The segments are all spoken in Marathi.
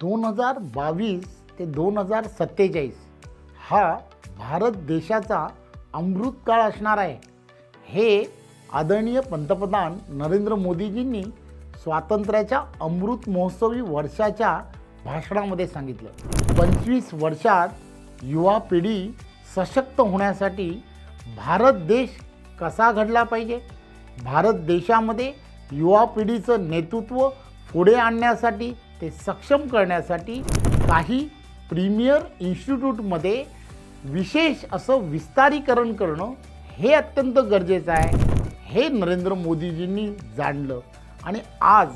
दोन हजार बावीस ते दोन हजार सत्तेचाळीस हा भारत देशाचा अमृतकाळ असणार आहे. हे आदरणीय पंतप्रधान नरेंद्र मोदीजींनी स्वातंत्र्याच्या अमृत महोत्सवी वर्षाच्या भाषणामध्ये सांगितलं. पंचवीस वर्षात युवा पिढी सशक्त होण्यासाठी भारत देश कसा घडला पाहिजे? भारत देशामध्ये युवा पिढीचं नेतृत्व पुढे आणण्यासाठी ते सक्षम करण्यासाठी काही प्रीमियर इन्स्टिट्यूटमध्ये विशेष असं विस्तारीकरण करणं हे अत्यंत गरजेचं आहे. हे नरेंद्र मोदीजींनी जाणलं. आणि आज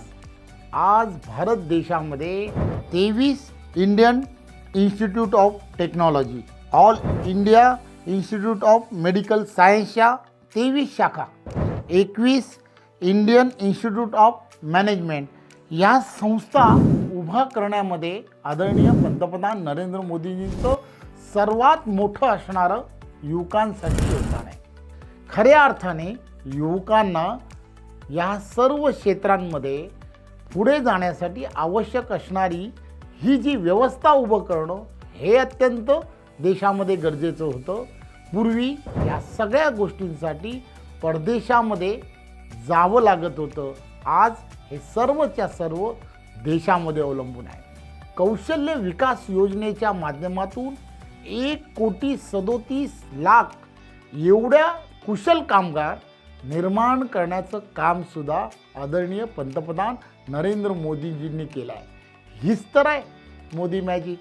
आज भारत देशामध्ये तेवीस Indian Institute of Technology All India Institute of Medical सायन्सच्या तेवीस शाखा एकवीस इंडियन इन्स्टिट्यूट ऑफ मॅनेजमेंट या संस्था उभा करण्यामध्ये आदरणीय पंतप्रधान नरेंद्र मोदीजींचं सर्वात मोठं असणारं युवकांसाठी योगदान आहे. खऱ्या अर्थाने युवकांना या सर्व क्षेत्रांमध्ये पुढे जाण्यासाठी आवश्यक असणारी ही जी व्यवस्था उभं करणं हे अत्यंत देशामध्ये गरजेचं होतं. पूर्वी या सगळ्या गोष्टींसाठी परदेशामध्ये जावं लागत होतं. आज हे सर्वच्या सर्व देशामध्ये अवलंबून आहे. कौशल्य विकास योजनेच्या माध्यमातून एक कोटी सदोतीस लाख एवढ्या कुशल कामगार निर्माण करण्याचं कामसुद्धा आदरणीय पंतप्रधान नरेंद्र मोदीजींनी केलं आहे. हीच तर आहे मोदी मॅजिक.